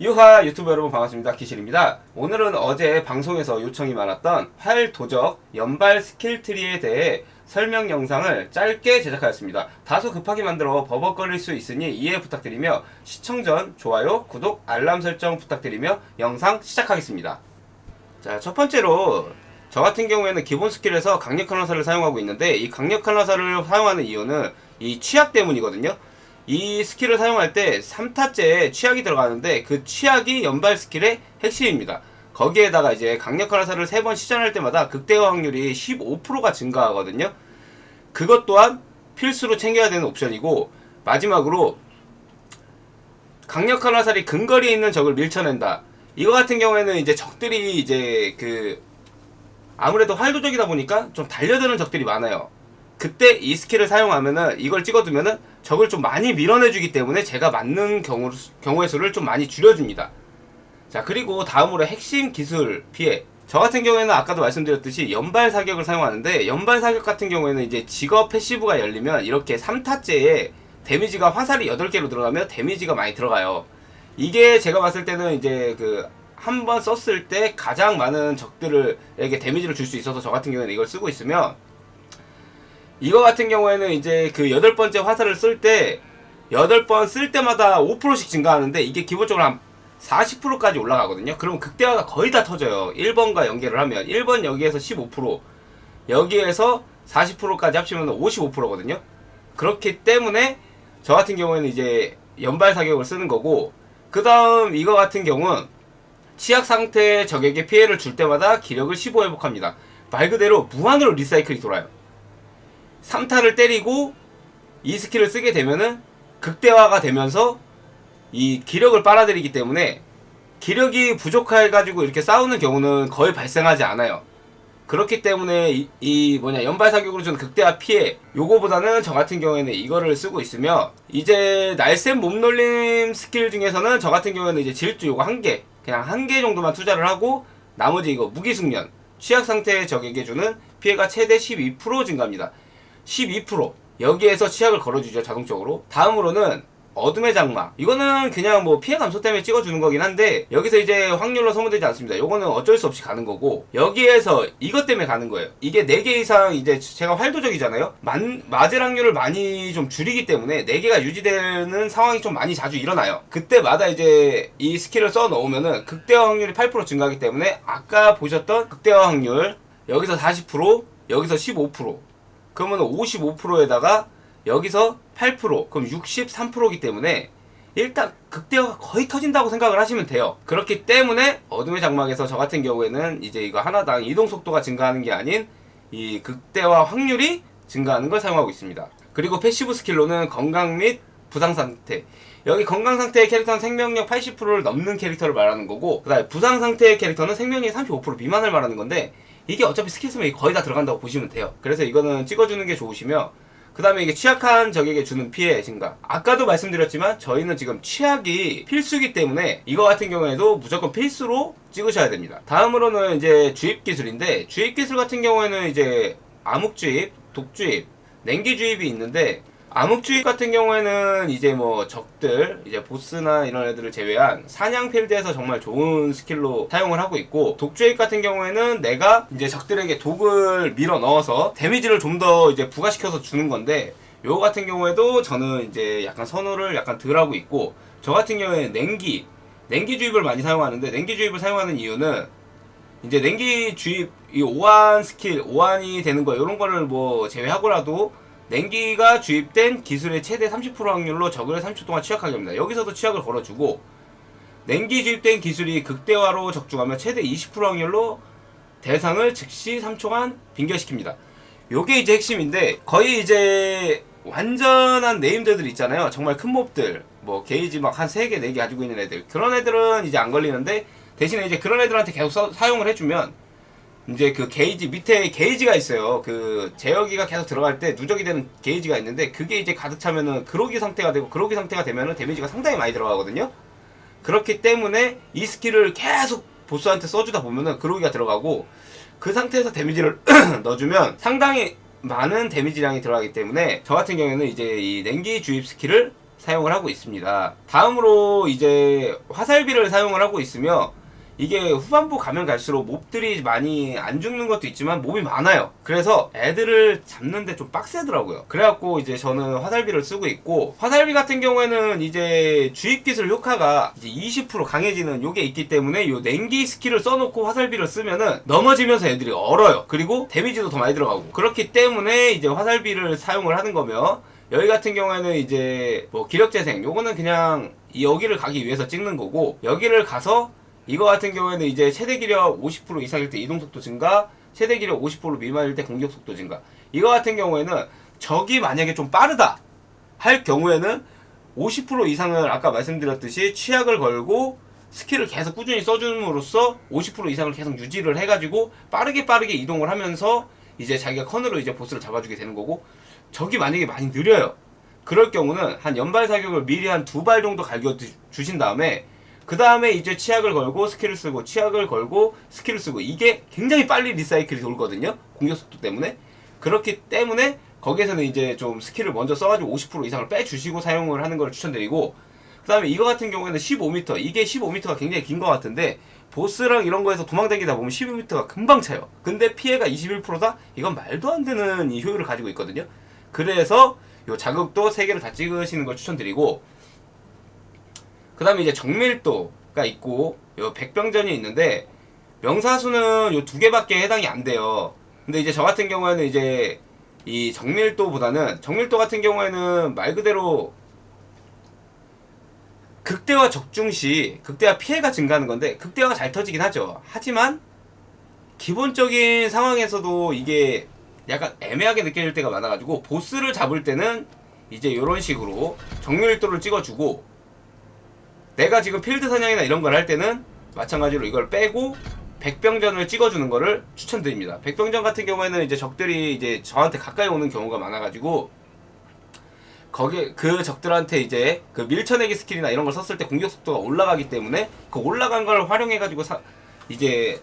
유하 유튜브 여러분 반갑습니다. 기실입니다. 오늘은 어제 방송에서 요청이 많았던 활 도적 연발 스킬 트리에 대해 설명 영상을 짧게 제작하였습니다. 다소 급하게 만들어 버벅거릴 수 있으니 이해 부탁드리며 시청 전 좋아요, 구독, 알람 설정 부탁드리며 영상 시작하겠습니다. 자, 첫 번째로 저 같은 경우에는 기본 스킬에서 강력한 화살을 사용하고 있는데 이 강력한 화살을 사용하는 이유는 이 취약 때문이거든요. 이 스킬을 사용할 때 3타째에 취약이 들어가는데 그 취약이 연발 스킬의 핵심입니다. 거기에다가 이제 강력한 화살을 3번 시전할 때마다 극대화 확률이 15%가 증가하거든요. 그것 또한 필수로 챙겨야 되는 옵션이고 마지막으로 강력한 화살이 근거리에 있는 적을 밀쳐낸다. 이거 같은 경우에는 이제 적들이 이제 그 아무래도 활도적이다 보니까 좀 달려드는 적들이 많아요. 그때 이 스킬을 사용하면은 이걸 찍어두면은 적을 좀 많이 밀어내주기 때문에 제가 맞는 경우, 경우의 수를 좀 많이 줄여줍니다. 자 그리고 다음으로 핵심 기술 피해 저 같은 경우에는 아까도 말씀드렸듯이 연발 사격을 사용하는데 연발 사격 같은 경우에는 이제 직업 패시브가 열리면 이렇게 3타째에 데미지가 화살이 8개로 들어가면 데미지가 많이 들어가요. 이게 제가 봤을 때는 이제 그 한 번 썼을 때 가장 많은 적들에게 데미지를 줄 수 있어서 저 같은 경우에는 이걸 쓰고 있으면 이거 같은 경우에는 이제 그 여덟 번째 화살을 쓸 때 여덟 번 쓸 때마다 5%씩 증가하는데 이게 기본적으로 한 40%까지 올라가거든요. 그러면 극대화가 거의 다 터져요. 1번과 연계를 하면 1번 여기에서 15% 여기에서 40%까지 합치면 55%거든요. 그렇기 때문에 저 같은 경우에는 이제 연발 사격을 쓰는 거고 그 다음 이거 같은 경우는 취약 상태의 적에게 피해를 줄 때마다 기력을 15 회복합니다. 말 그대로 무한으로 리사이클이 돌아요. 3타를 때리고 이 스킬을 쓰게 되면은 극대화가 되면서 이 기력을 빨아들이기 때문에 기력이 부족해가지고 이렇게 싸우는 경우는 거의 발생하지 않아요. 그렇기 때문에 이, 이 뭐냐 연발 사격으로 주는 극대화 피해 요거보다는 저 같은 경우에는 이거를 쓰고 있으며 이제 날쌘 몸놀림 스킬 중에서는 저 같은 경우에는 이제 질주 요거 한 개 그냥 한 개 정도만 투자를 하고 나머지 이거 무기숙련 취약 상태의 적에게 주는 피해가 최대 12% 증가합니다. 12% 여기에서 치약을 걸어주죠 자동적으로. 다음으로는 어둠의 장막 이거는 그냥 뭐 피해 감소 때문에 찍어주는 거긴 한데 여기서 이제 확률로 소모되지 않습니다. 요거는 어쩔 수 없이 가는 거고 여기에서 이것 때문에 가는 거예요. 이게 4개 이상 이제 제가 활도적이잖아요. 만, 맞을 확률을 많이 좀 줄이기 때문에 4개가 유지되는 상황이 좀 많이 자주 일어나요. 그때마다 이제 이 스킬을 써 넣으면은 극대화 확률이 8% 증가하기 때문에 아까 보셨던 극대화 확률 여기서 40% 여기서 15% 그러면 55%에다가 여기서 8% 그럼 63%이기 때문에 일단 극대화가 거의 터진다고 생각을 하시면 돼요. 그렇기 때문에 어둠의 장막에서 저 같은 경우에는 이제 이거 하나당 이동 속도가 증가하는 게 아닌 이 극대화 확률이 증가하는 걸 사용하고 있습니다. 그리고 패시브 스킬로는 건강 및 부상 상태. 여기 건강 상태의 캐릭터는 생명력 80%를 넘는 캐릭터를 말하는 거고, 그다음에 부상 상태의 캐릭터는 생명력 35% 미만을 말하는 건데, 이게 어차피 스킬 쓰면 거의 다 들어간다고 보시면 돼요. 그래서 이거는 찍어주는 게 좋으시며, 그 다음에 이게 취약한 적에게 주는 피해 증가. 아까도 말씀드렸지만 저희는 지금 취약이 필수기 때문에 이거 같은 경우에도 무조건 필수로 찍으셔야 됩니다. 다음으로는 이제 주입 기술인데 주입 기술 같은 경우에는 이제 암흑 주입, 독 주입, 냉기 주입이 있는데 암흑 주입 같은 경우에는 이제 뭐 적들 이제 보스나 이런 애들을 제외한 사냥 필드에서 정말 좋은 스킬로 사용을 하고 있고 독 주입 같은 경우에는 내가 이제 적들에게 독을 밀어 넣어서 데미지를 좀 더 이제 부가시켜서 주는 건데 요거 같은 경우에도 저는 이제 약간 선호를 약간 덜 하고 있고 저 같은 경우에는 냉기 냉기 주입을 많이 사용하는데 냉기 주입을 사용하는 이유는 이제 냉기 주입 이 오한 스킬 오한이 되는 거 이런 거를 뭐 제외하고라도 냉기가 주입된 기술의 최대 30% 확률로 적을 30초 동안 취약하게 합니다. 여기서도 취약을 걸어주고 냉기 주입된 기술이 극대화로 적중하면 최대 20% 확률로 대상을 즉시 3초간 빙결시킵니다. 요게 이제 핵심인데 거의 이제 완전한 네임드들 있잖아요. 정말 큰 몹들 뭐 게이지 막 한 3개 4개 가지고 있는 애들 그런 애들은 이제 안 걸리는데 대신에 이제 그런 애들한테 계속 써- 사용을 해주면 이제 그 게이지 밑에 게이지가 있어요. 그 제어기가 계속 들어갈 때 누적이 되는 게이지가 있는데 그게 이제 가득 차면은 그로기 상태가 되고 그로기 상태가 되면은 데미지가 상당히 많이 들어가거든요. 그렇기 때문에 이 스킬을 계속 보스한테 써주다 보면은 그로기가 들어가고 그 상태에서 데미지를 넣어주면 상당히 많은 데미지량이 들어가기 때문에 저 같은 경우에는 이제 이 냉기 주입 스킬을 사용을 하고 있습니다. 다음으로 이제 화살비를 사용을 하고 있으며 이게 후반부 가면 갈수록 몹들이 많이 안 죽는 것도 있지만 몹이 많아요. 그래서 애들을 잡는데 좀 빡세더라고요. 그래갖고 이제 저는 화살비를 쓰고 있고 화살비 같은 경우에는 이제 주입 기술 효과가 이제 20% 강해지는 요게 있기 때문에 요 냉기 스킬을 써놓고 화살비를 쓰면은 넘어지면서 애들이 얼어요. 그리고 데미지도 더 많이 들어가고 그렇기 때문에 이제 화살비를 사용을 하는 거며 여기 같은 경우에는 이제 뭐 기력 재생 요거는 그냥 이 여기를 가기 위해서 찍는 거고 여기를 가서 이거 같은 경우에는 이제 최대 기력 50% 이상일 때 이동 속도 증가, 최대 기력 50% 미만일 때 공격 속도 증가. 이거 같은 경우에는 적이 만약에 좀 빠르다 할 경우에는 50% 이상을 아까 말씀드렸듯이 취약을 걸고 스킬을 계속 꾸준히 써줌으로써 50% 이상을 계속 유지를 해가지고 빠르게 빠르게 이동을 하면서 이제 자기가 컨으로 이제 보스를 잡아주게 되는 거고 적이 만약에 많이 느려요. 그럴 경우는 한 연발 사격을 미리 한 두 발 정도 갈겨 주- 주신 다음에 그 다음에 이제 치약을 걸고 스킬을 쓰고 치약을 걸고 스킬을 쓰고 이게 굉장히 빨리 리사이클이 돌거든요. 공격 속도 때문에. 그렇기 때문에 거기에서는 이제 좀 스킬을 먼저 써가지고 50% 이상을 빼주시고 사용을 하는 걸 추천드리고 그 다음에 이거 같은 경우에는 15m 이게 15m가 굉장히 긴 것 같은데 보스랑 이런 거에서 도망다니다 보면 15m가 금방 차요. 근데 피해가 21%다? 이건 말도 안 되는 이 효율을 가지고 있거든요. 그래서 요 자극도 3개를 다 찍으시는 걸 추천드리고 그 다음에 이제 정밀도가 있고 요 백병전이 있는데 명사수는 요 두 개밖에 해당이 안 돼요. 근데 이제 저 같은 경우에는 이제 이 정밀도보다는 정밀도 같은 경우에는 말 그대로 극대화 적중 시 극대화 피해가 증가하는 건데 극대화가 잘 터지긴 하죠. 하지만 기본적인 상황에서도 이게 약간 애매하게 느껴질 때가 많아가지고 보스를 잡을 때는 이제 이런 식으로 정밀도를 찍어주고 내가 지금 필드 사냥이나 이런 걸 할 때는 마찬가지로 이걸 빼고 백병전을 찍어주는 거를 추천드립니다. 백병전 같은 경우에는 이제 적들이 이제 저한테 가까이 오는 경우가 많아가지고 거기 그 적들한테 이제 그 밀쳐내기 스킬이나 이런 걸 썼을 때 공격 속도가 올라가기 때문에 그 올라간 걸 활용해가지고 사, 이제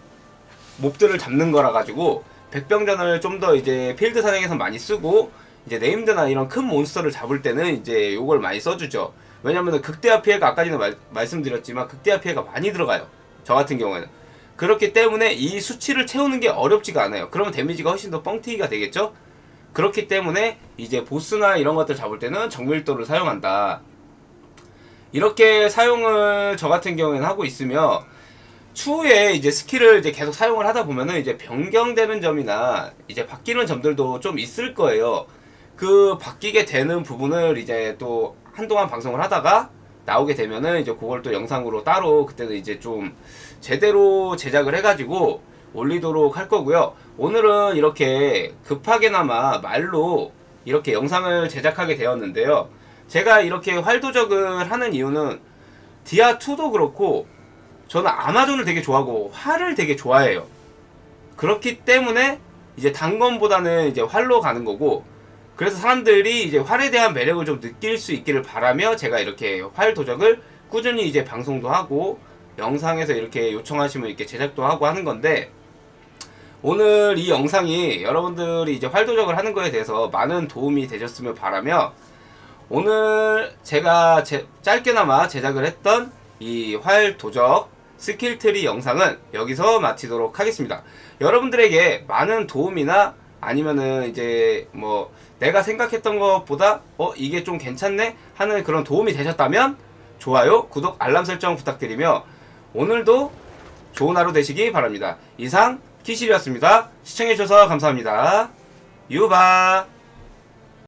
몹들을 잡는 거라 가지고 백병전을 좀 더 이제 필드 사냥에서 많이 쓰고 이제 네임드나 이런 큰 몬스터를 잡을 때는 이제 요걸 많이 써주죠. 왜냐면은 극대화 피해가 아까 전에 말, 말씀드렸지만 극대화 피해가 많이 들어가요. 저 같은 경우에는. 그렇기 때문에 이 수치를 채우는 게 어렵지가 않아요. 그러면 데미지가 훨씬 더 뻥튀기가 되겠죠? 그렇기 때문에 이제 보스나 이런 것들 잡을 때는 정밀도를 사용한다. 이렇게 사용을 저 같은 경우에는 하고 있으며 추후에 이제 스킬을 이제 계속 사용을 하다 보면은 이제 변경되는 점이나 이제 바뀌는 점들도 좀 있을 거예요. 그 바뀌게 되는 부분을 이제 또 한동안 방송을 하다가 나오게 되면은 이제 그걸 또 영상으로 따로 그때는 이제 좀 제대로 제작을 해가지고 올리도록 할 거고요. 오늘은 이렇게 급하게나마 말로 이렇게 영상을 제작하게 되었는데요. 제가 이렇게 활도적을 하는 이유는 디아2도 그렇고 저는 아마존을 되게 좋아하고 활을 되게 좋아해요. 그렇기 때문에 이제 단검보다는 이제 활로 가는 거고 그래서 사람들이 이제 활에 대한 매력을 좀 느낄 수 있기를 바라며 제가 이렇게 활 도적을 꾸준히 이제 방송도 하고 영상에서 이렇게 요청하시면 이렇게 제작도 하고 하는 건데 오늘 이 영상이 여러분들이 이제 활 도적을 하는 거에 대해서 많은 도움이 되셨으면 바라며 오늘 제가 제, 짧게나마 제작을 했던 이 활 도적 스킬 트리 영상은 여기서 마치도록 하겠습니다. 여러분들에게 많은 도움이나 아니면은 이제 뭐 내가 생각했던 것보다 어 이게 좀 괜찮네 하는 그런 도움이 되셨다면 좋아요, 구독, 알람 설정 부탁드리며 오늘도 좋은 하루 되시기 바랍니다. 이상 키실이었습니다. 시청해주셔서 감사합니다. 유바